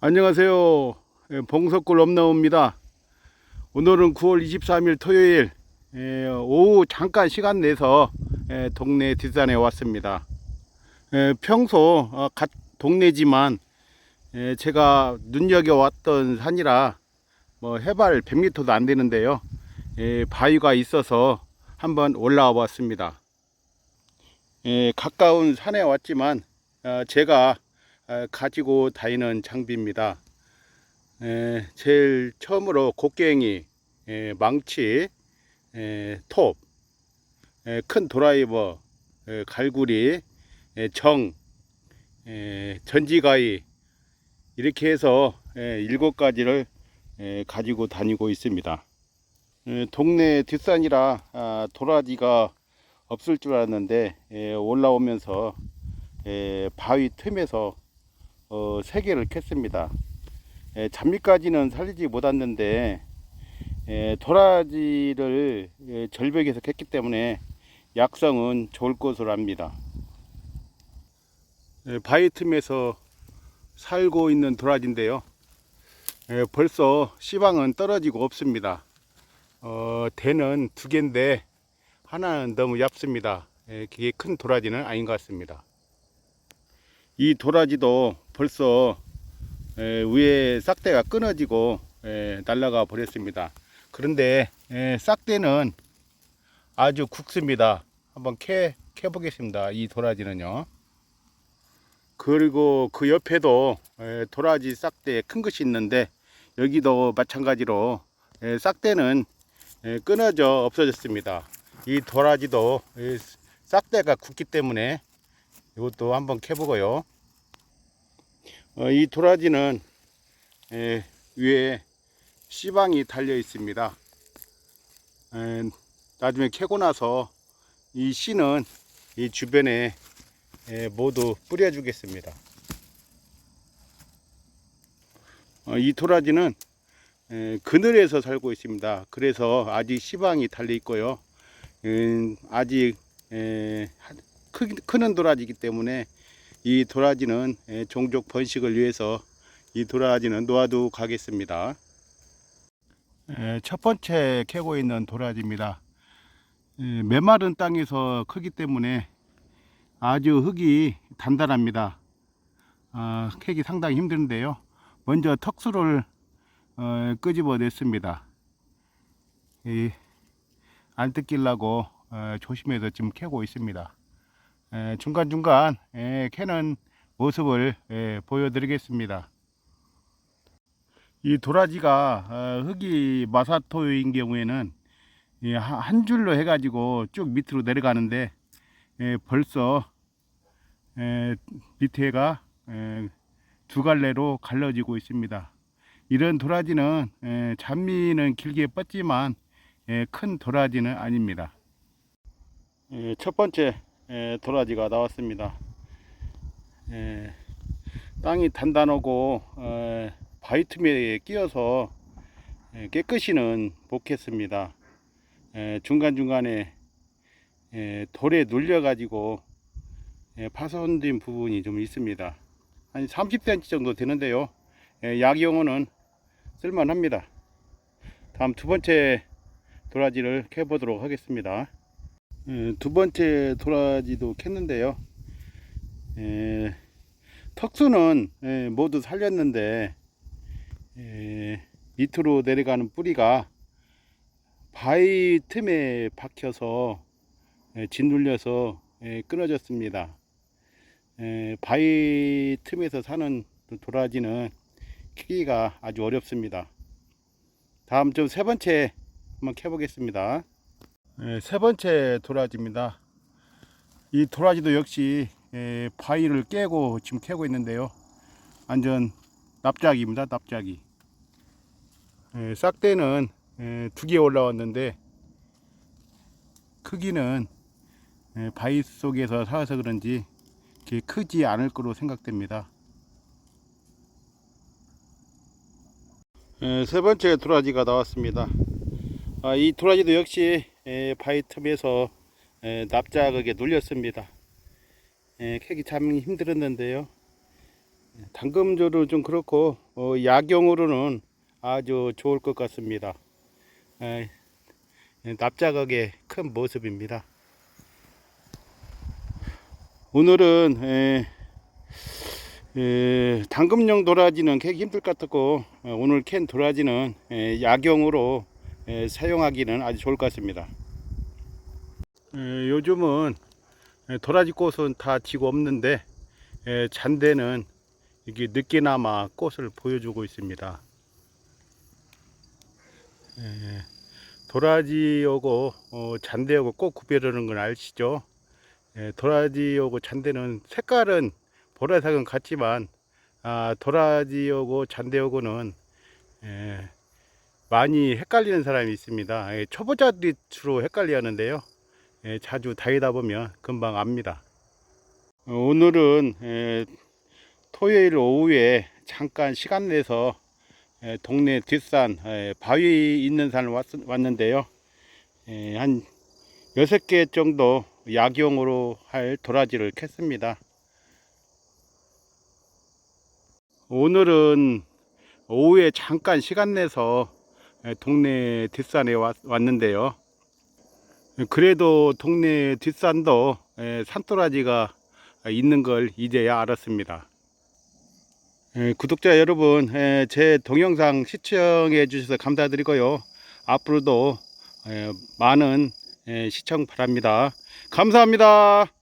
안녕하세요. 예, 봉석굴 엄나옵니다. 오늘은 9월 23일 토요일 예, 오후 잠깐 시간 내서 예, 동네 뒷산에 왔습니다. 예, 평소 어, 갓 동네지만 예, 제가 눈여겨왔던 산이라 뭐 해발 100m도 안 되는데요. 예, 바위가 있어서 한번 올라와 봤습니다. 예, 가까운 산에 왔지만 어, 제가 어, 가지고 다니는 장비입니다. 에, 제일 처음으로 곡괭이, 에, 망치, 에, 톱, 에, 큰 드라이버, 에, 갈구리, 에, 정, 에, 전지가위 이렇게 해서 에, 일곱 가지를 에, 가지고 다니고 있습니다. 에, 동네 뒷산이라 아, 도라지가 없을 줄 알았는데 에, 올라오면서 에, 바위 틈에서 어, 세 개를 캤습니다. 에, 잔미까지는 살리지 못했는데 에, 도라지를 에, 절벽에서 캤기 때문에 약성은 좋을 것으로 압니다. 에, 바위 틈에서 살고 있는 도라지인데요. 에, 벌써 씨방은 떨어지고 없습니다. 어, 대는 두 개인데 하나는 너무 얇습니다. 에, 그게 큰 도라지는 아닌 것 같습니다. 이 도라지도 벌써 에, 위에 싹대가 끊어지고 에, 날아가 버렸습니다. 그런데 에, 싹대는 아주 굵습니다. 한번 캐, 캐 보겠습니다. 이 도라지는요. 그리고 그 옆에도 에, 도라지 싹대 큰 것이 있는데 여기도 마찬가지로 에, 싹대는 에, 끊어져 없어졌습니다. 이 도라지도 에, 싹대가 굵기 때문에 이것도 한번 캐보고요. 어, 이 도라지는 에, 위에 씨방이 달려 있습니다. 에, 나중에 캐고 나서 이 씨는 이 주변에 에, 모두 뿌려주겠습니다. 어, 이 도라지는 에, 그늘에서 살고 있습니다. 그래서 아직 씨방이 달려 있고요. 음, 아직 크는 도라지이기 때문에 이 도라지는 에, 종족 번식을 위해서 이 도라지는 놓아두고 가겠습니다. 에, 첫 번째 캐고 있는 도라지입니다. 에, 메마른 땅에서 크기 때문에 아주 흙이 단단합니다. 아, 캐기 상당히 힘든데요. 먼저 턱수를 어, 끄집어 냈습니다. 이, 안 뜯기려고 어, 조심해서 지금 캐고 있습니다. 에, 중간중간 에, 캐는 모습을 에, 보여드리겠습니다. 이 도라지가 어, 흙이 마사토인 경우에는 이 한- 한 줄로 해가지고 쭉 밑으로 내려가는데 에, 벌써 에, 밑에가 에, 두 갈래로 갈라지고 있습니다. 이런 도라지는 에, 잔미는 길게 뻗지만 에, 큰 도라지는 아닙니다. 에, 첫 번째 에, 도라지가 나왔습니다. 에, 땅이 단단하고 에, 바위 틈에 끼어서 에, 깨끗이는 못했습니다. 에, 중간중간에 에, 돌에 눌려 가지고 파손된 부분이 좀 있습니다. 한 30cm 정도 되는데요. 에, 약용어는 쓸만합니다. 다음 두 번째 도라지를 캐보도록 하겠습니다. 에, 두 번째 도라지도 캤는데요. 에, 턱수는 에, 모두 살렸는데 에, 밑으로 내려가는 뿌리가 바위 틈에 박혀서 에, 짓눌려서 에, 끊어졌습니다. 에, 바위 틈에서 사는 도라지는 키기가 아주 어렵습니다. 다음 좀 세 번째 한번 캐보겠습니다. 에, 세 번째 도라지입니다. 이 도라지도 역시 에, 바위를 깨고 지금 캐고 있는데요. 완전 납작입니다. 납작이. 에, 싹대는 두개 올라왔는데 크기는 에, 바위 속에서 살아서 그런지 이렇게 크지 않을 거로 생각됩니다. 에, 세 번째 도라지가 나왔습니다. 아, 이 도라지도 역시 에, 바위 틈에서 에, 납작하게 눌렸습니다. 에, 캐기 참 힘들었는데요. 당금조로 좀 그렇고 어, 야경으로는 아주 좋을 것 같습니다. 에, 납작하게 큰 모습입니다. 오늘은 당금용 도라지는 캐기 힘들 것 같고 어, 오늘 캔 도라지는 에, 야경으로 에, 사용하기는 아주 좋을 것 같습니다. 에, 요즘은 에, 도라지 꽃은 다 지고 없는데 에, 잔대는 이게 늦게나마 꽃을 보여주고 있습니다. 에, 도라지하고 어, 잔대하고 꼭 구별하는 건 아시죠? 에, 도라지하고 잔대는 색깔은 보라색은 같지만 아, 도라지하고 잔대하고는 에, 많이 헷갈리는 사람이 있습니다. 에, 초보자들이 주로 헷갈려 하는데요. 에, 자주 다니다 보면 금방 압니다. 어, 오늘은 에, 토요일 오후에 잠깐 시간 내서 에, 동네 뒷산 에, 바위 있는 산을 왔, 왔는데요. 에, 한 여섯 개 정도 약용으로 할 도라지를 캤습니다. 오늘은 오후에 잠깐 시간 내서 에, 동네 뒷산에 왔, 왔는데요. 그래도 동네 뒷산도 에, 산도라지가 있는 걸 이제야 알았습니다. 에, 구독자 여러분, 에, 제 동영상 시청해 주셔서 감사드리고요. 앞으로도 에, 많은 에, 시청 바랍니다. 감사합니다.